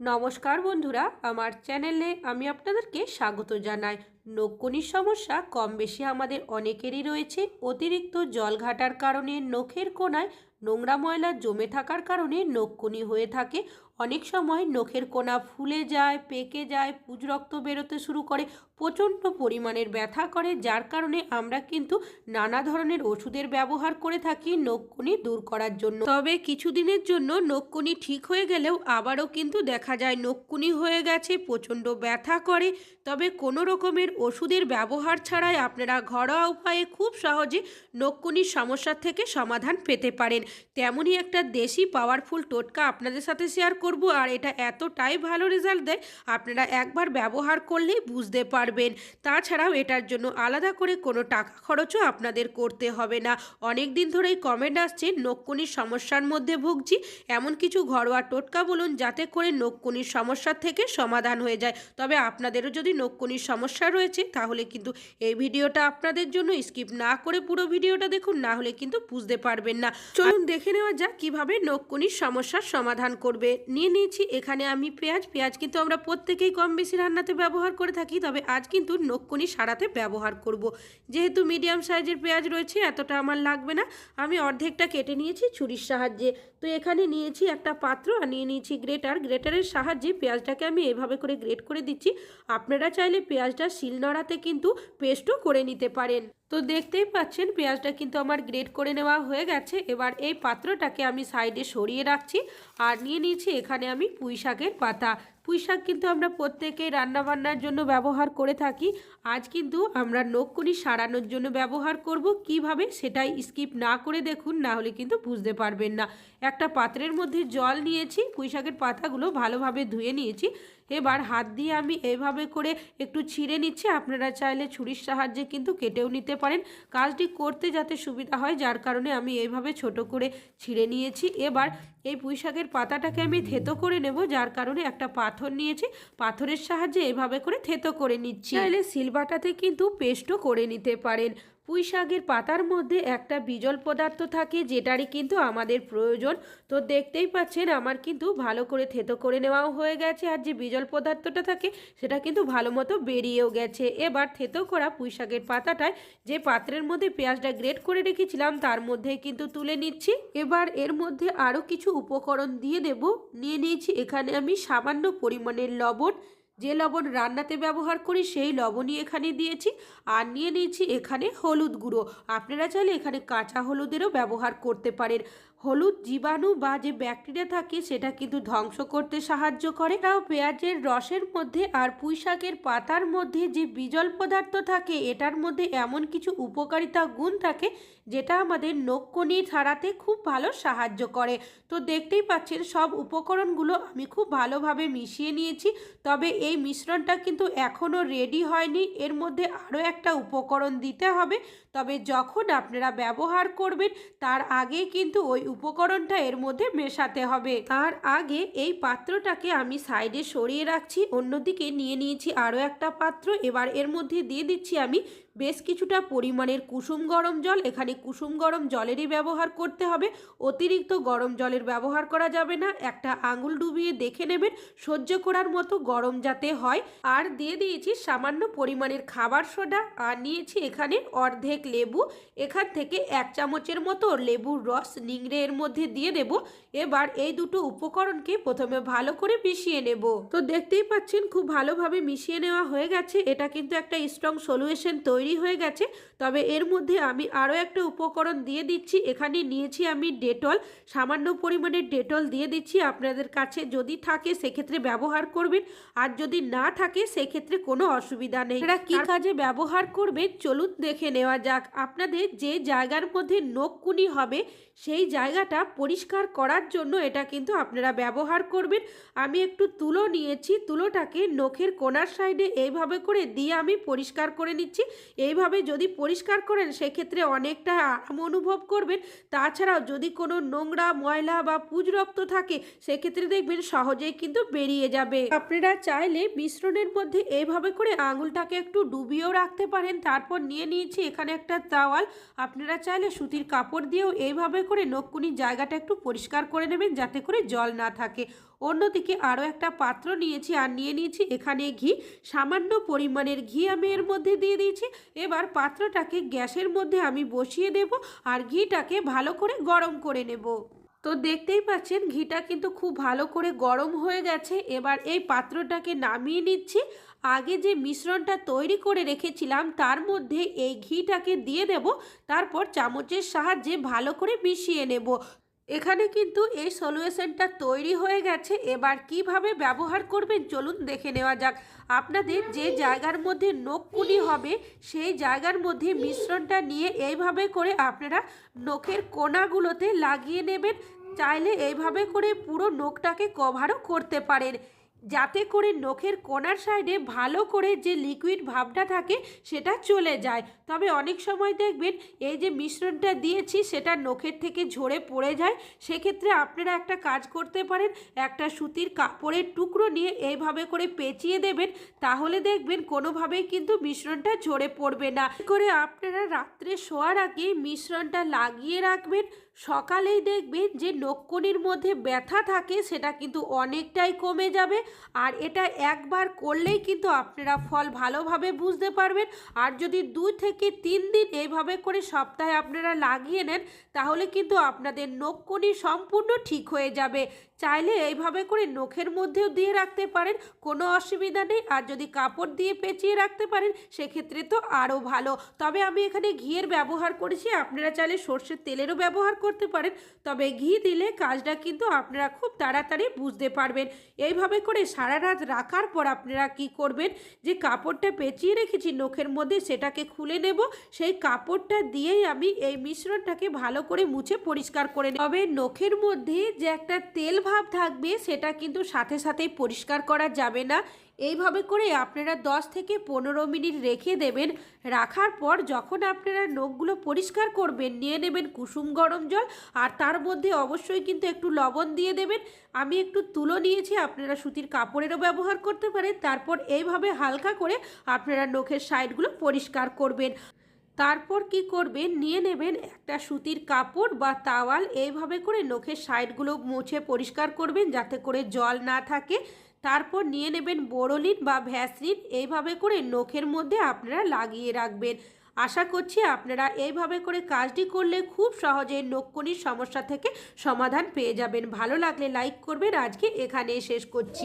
নমস্কার বন্ধুরা, আমার চ্যানেলে আমি আপনাদেরকে স্বাগত জানাই। নখকনির সমস্যা কম বেশি আমাদের অনেকেরই রয়েছে। অতিরিক্ত জল ঘাটার কারণে নখের কোনায় নোংরা ময়লা জমে থাকার কারণে নখকনি হয়ে থাকে। অনেক সময় নখের কোনা ফুলে যায়, পেকে যায় পুজ রক্ত বেরোতে শুরু করে, প্রচণ্ড পরিমাণের ব্যথা করে, যার কারণে আমরা কিন্তু নানা ধরনের ওষুধের ব্যবহার করে থাকি নখকনি দূর করার জন্য। তবে কিছুদিনের জন্য নখকনি ঠিক হয়ে গেলেও আবারও কিন্তু দেখা যায় নখকুনি হয়ে গেছে, প্রচণ্ড ব্যথা করে। তবে কোনো রকমের ওষুধের ব্যবহার ছাড়াই আপনারা ঘরোয়া উপায়ে খুব সহজে নখকুনির সমস্যার থেকে সমাধান পেতে পারেন। তেমনই একটা দেশি পাওয়ারফুল টোটকা আপনাদের সাথে শেয়ার করব আর এটা এতটাই ভালো রেজাল্ট দেয়, আপনারা একবার ব্যবহার করলেই বুঝতে পারবেন। তাছাড়াও এটার জন্য আলাদা করে কোনো টাকা খরচও আপনাদের করতে হবে না। অনেক দিন ধরেই কমেন্ট আসছে নখকুনির সমস্যার মধ্যে ভুগছি। এমন কিছু ঘরোয়া টোটকা বলুন, যাতে করে নখকুনির সমস্যার থেকে সমাধান হয়ে যায়। তবে আপনাদেরও যদি নখকুনির সমস্যা রয়েছে, তাহলে কিন্তু এই ভিডিওটা আপনাদের জন্য স্কিপ না করে পুরো ভিডিওটা দেখুন, না হলে কিন্তু বুঝতে পারবেন না। চলুন দেখে নেওয়া যাক কীভাবে নখকুনির সমস্যার সমাধান করবে। নিয়ে নিয়েছি এখানে আমি পেঁয়াজ। পেঁয়াজ কিন্তু আমরা প্রত্যেকেই কম বেশি রান্নাতে ব্যবহার করে থাকি, তবে আজ কিন্তু নখকুনি সারাতে ব্যবহার করব। যেহেতু মিডিয়াম সাইজের পেঁয়াজ রয়েছে, এতটা আমার লাগবে না। আমি অর্ধেকটা কেটে নিয়েছি ছুরির সাহায্যে। তো এখানে নিয়েছি একটা পাত্র আর নিয়ে নিয়েছি গ্রেটার। গ্রেটারের সাহায্যে পেঁয়াজটাকে আমি এভাবে করে গ্রেট করে দিচ্ছি। আপনারা চাইলে পেঁয়াজটা শিলনোড়াতে কিন্তু পেস্টও করে নিতে পারেন। তো দেখতেই পাচ্ছেন, পেঁয়াজটা কিন্তু আমার গ্রেট করে নেওয়া হয়ে গেছে। এবার এই পাত্রটাকে আমি সাইডে সরিয়ে রাখছি। আর নিয়ে নিয়েছি এখানে আমি পুঁই শাকের পাতা। পুঁই শাক কিন্তু আমরা প্রত্যেকেই রান্নাবান্নার জন্য ব্যবহার করে থাকি। আজ কিন্তু আমরা নখকুনি সারানোর জন্য ব্যবহার করব। কীভাবে সেটাই স্কিপ না করে দেখুন, না হলে কিন্তু বুঝতে পারবেন না। একটা পাত্রের মধ্যে জল নিয়েছি পুঁই শাকের পাতাগুলো ভালোভাবে ধুয়ে নিয়েছি। এবার হাত দিয়ে আমি এইভাবে করে একটু ছিঁড়ে নিচ্ছি। আপনারা চাইলে ছুরির সাহায্যে কিন্তু কেটেও নিতে পারেন। কাজটি করতে যাতে সুবিধা হয়, যার কারণে আমি এইভাবে ছোট করে ছিঁড়ে নিয়েছি। এবার এই পুঁই শাকের পাতাটাকে আমি থেতো করে নেব, যার কারণে একটা পাথর নিয়েছি, পাথরের সাহায্যে এভাবে করে থেতো করে নিচ্ছি। চাইলে সিলবাটাতে কিন্তু পেস্টও করে নিতে পারেন। পুঁই শাকের পাতার মধ্যে একটা বিজল পদার্থ থাকে, যেটারই কিন্তু আমাদের প্রয়োজন। তো দেখতেই পাচ্ছেন, আমার কিন্তু ভালো করে থেতো করে নেওয়াও হয়ে গেছে। আর যে বিজল পদার্থটা থাকে, সেটা কিন্তু ভালো মতো বেরিয়েও গেছে। এবার থেতো করা পুঁই শাকের পাতাটায় যে পাত্রের মধ্যে পেঁয়াজটা গ্রেট করে রেখেছিলাম, তার মধ্যে কিন্তু তুলে নিচ্ছি। এবার এর মধ্যে আরও কিছু উপকরণ দিয়ে দেব। নিয়ে নিয়েছি এখানে আমি সামান্য পরিমাণের লবণ যে লবণ রান্নাতে ব্যবহার করি, সেই লবণই এখানে দিয়েছি। আর নিয়ে নিয়েছি এখানে হলুদ গুঁড়ো। আপনারা চাইলে এখানে কাঁচা হলুদেরও ব্যবহার করতে পারেন। হলুদ জীবাণু বা যে ব্যাকটেরিয়া থাকে, সেটা কিন্তু ধ্বংস করতে সাহায্য করে। তাও পেঁয়াজের রসের মধ্যে আর পুঁই শাকের পাতার মধ্যে যে বিজল পদার্থ থাকে, এটার মধ্যে এমন কিছু উপকারিতা গুণ থাকে, যেটা আমাদের নখকনি ছাড়াতে খুব ভালো সাহায্য করে। তো দেখতেই পাচ্ছেন, সব উপকরণগুলো আমি খুব ভালোভাবে মিশিয়ে নিয়েছি, তবে এই মিশ্রণটা কিন্তু এখনও রেডি হয়নি। এর মধ্যে আরও একটা উপকরণ দিতে হবে তবে যখন আপনারা ব্যবহার করবেন, তার আগে কিন্তু ওই উপকরণটা এর মধ্যে মেশাতে হবে। তার আগে এই পাত্রটাকে আমি সাইডে সরিয়ে রাখছি, অন্যদিকে নিয়ে নিয়েছি আরও একটা পাত্র। এবার এর মধ্যে দিয়ে দিচ্ছি আমি বেশ কিছুটা পরিমাণের কুসুম গরম জল, এখানে কুসুম গরম জলেরই ব্যবহার করতে হবে। অতিরিক্ত গরম জলের ব্যবহার করা যাবে না। একটা আঙুল ডুবিয়ে দেখে নেবেন, সহ্য করার মতো গরম যাতে হয়। আর দিয়ে দিয়েছি সামান্য পরিমাণের খাবার সোডা আর নিয়েছি এখানে অর্ধেক লেবু। এখান থেকে এক চামচের মতো লেবুর রস নিংড়ে এর মধ্যে দিয়ে দেব। এবার এই দুটো উপকরণকে প্রথমে ভালো করে মিশিয়ে নেব। তো দেখতেই পাচ্ছেন, খুব ভালোভাবে মিশিয়ে নেওয়া হয়ে গেছে। এটা কিন্তু একটা স্ট্রং সলিউশন তৈরি তৈরি হয়ে গেছে তবে এর মধ্যে আমি আরও একটা উপকরণ দিয়ে দিচ্ছি। এখানে নিয়েছি আমি ডেটল সামান্য পরিমাণে ডেটল দিয়ে দিচ্ছি আপনাদের কাছে। যদি থাকে সেক্ষেত্রে ব্যবহার করবেন। আর যদি না থাকে সেক্ষেত্রে কোনো অসুবিধা নেই। এটা কী কাজে ব্যবহার করবেন চলুন দেখে নেওয়া যাক। আপনাদের যে জায়গার মধ্যে নখকুনি হবে সেই জায়গাটা পরিষ্কার করার জন্য এটা কিন্তু আপনারা ব্যবহার করবেন। আমি একটু তুলো নিয়েছি। তুলোটাকে নখের কোনার সাইডে এইভাবে করে দিয়ে আমি পরিষ্কার করে নিচ্ছি। এইভাবে যদি পরিষ্কার করেন, সেক্ষেত্রে অনেকটা আরাম অনুভব করবেন। তাছাড়াও যদি কোনো নোংরা ময়লা বা পুজ রক্ত থাকে, সেক্ষেত্রে দেখবেন সহজেই কিন্তু বেরিয়ে যাবে। আপনারা চাইলে মিশ্রণের মধ্যে এইভাবে করে আঙুলটাকে একটু ডুবিয়েও রাখতে পারেন। তারপর নিয়ে নিয়েছি এখানে একটা তাওয়াল আপনারা চাইলে সুতির কাপড় দিয়েও এইভাবে করে নখকুনির জায়গাটা একটু পরিষ্কার করে নেবেন, যাতে করে জল না থাকে। অন্যদিকে আরও একটা পাত্র নিয়েছি আর নিয়ে নিয়েছি এখানে ঘি। সামান্য পরিমাণের ঘি আমি এর মধ্যে দিয়ে দিয়েছি। এবার পাত্রটাকে গ্যাসের মধ্যে আমি বসিয়ে দেব আর ঘিটাকে ভালো করে গরম করে নেব। তো দেখতেই পাচ্ছেন ঘিটা কিন্তু খুব ভালো করে গরম হয়ে গেছে। এবার এই পাত্রটাকে নামিয়ে নিচ্ছি। আগে যে মিশ্রণটা তৈরি করে রেখেছিলাম তার মধ্যে এই ঘিটাকে দিয়ে দেব। তারপর চামচের সাহায্যে ভালো করে মিশিয়ে নেব। এখানে কিন্তু এই সলিউশনটা তৈরি হয়ে গেছে। এবার কীভাবে ব্যবহার করবেন? চলুন দেখে নেওয়া যাক। আপনাদের যে জায়গার মধ্যে নখকুনি হবে, সেই জায়গার মধ্যে মিশ্রণটা নিয়ে এইভাবে করে আপনারা নখের কোনাগুলোতে লাগিয়ে নেবেন। চাইলে এইভাবে করে পুরো নখটাকে কভারও করতে পারেন। যাতে করে নখের কোনার সাইডে ভালো করে যে লিকুইড ভাবটা থাকে, সেটা চলে যায়। তবে অনেক সময় দেখবেন, এই যে মিশ্রণটা দিয়েছি, সেটা নখের থেকে ঝরে পড়ে যায়। সেক্ষেত্রে আপনারা একটা কাজ করতে পারেন, একটা সুতির কাপড়ের টুকরো নিয়ে এইভাবে করে পেঁচিয়ে দেবেন, তাহলে দেখবেন কোনোভাবেই কিন্তু মিশ্রণটা ঝরে পড়বে না। করে আপনারা রাত্রে শোয়ার আগে মিশ্রণটা লাগিয়ে রাখবেন। সকালেই দেখবেন যে নখকনির মধ্যে ব্যথা থাকে, সেটা কিন্তু অনেকটাই কমে যাবে। আর এটা একবার করলেই কিন্তু আপনারা ফল ভালোভাবে বুঝতে পারবেন। আর যদি দুই থেকে তিন দিন এইভাবে করে সপ্তাহে আপনারা লাগিয়ে নেন, তাহলে কিন্তু আপনাদের নক্ষণি সম্পূর্ণ ঠিক হয়ে যাবে। চাইলে এইভাবে করে নখের মধ্যেও দিয়ে রাখতে পারেন, কোনো অসুবিধা নেই। আর যদি কাপড় দিয়ে পেঁচিয়ে রাখতে পারেন, সেক্ষেত্রে তো আরও ভালো। তবে আমি এখানে ঘিয়ের ব্যবহার করেছি, আপনারা চাইলে সর্ষের তেলেরও ব্যবহার করতে পারেন। তবে ঘি দিলে কাজটা কিন্তু আপনারা খুব তাড়াতাড়ি বুঝতে পারবেন। এইভাবে করে সারা রাত রাখার পর আপনারা কি করবেন, যে কাপড়টা পেঁচিয়ে রেখেছি নখের মধ্যে সেটাকে খুলে নেব। সেই কাপড়টা দিয়েই আমি এই মিশ্রণটাকে ভালো করে মুছে পরিষ্কার করে নেব। তবে নখের মধ্যে যে একটা তেল ভাব থাকবে, সেটা কিন্তু সাথে সাথেই পরিষ্কার করা যাবে না। এইভাবে করে আপনারা 10 থেকে পনেরো মিনিট রেখে দেবেন। রাখার পর যখন আপনারা নখগুলো পরিষ্কার করবেন, নিয়ে নেবেন কুসুম গরম জল আর তার মধ্যে অবশ্যই কিন্তু একটু লবণ দিয়ে দেবেন। আমি একটু তুলো নিয়েছি, আপনারা সুতির কাপড়েরও ব্যবহার করতে পারেন। তারপর এইভাবে হালকা করে আপনারা নখের সাইডগুলো পরিষ্কার করবেন। তারপর কি করবেন? নিয়ে নেবেন একটা সুতির কাপড় বা তাওয়াল, এইভাবে করে নখের সাইডগুলো মুছে পরিষ্কার করবেন যাতে করে জল না থাকে। তারপর নিয়ে নেবেন বোরোলিন বা ভ্যাসলিন, এইভাবে করে নখের মধ্যে আপনারা লাগিয়ে রাখবেন। আশা করছি আপনারা এইভাবে করে কাজটি করলে খুব সহজে নখকনির সমস্যা থেকে সমাধান পেয়ে যাবেন। ভালো লাগলে লাইক করবেন। আজকে এখানে শেষ করছি।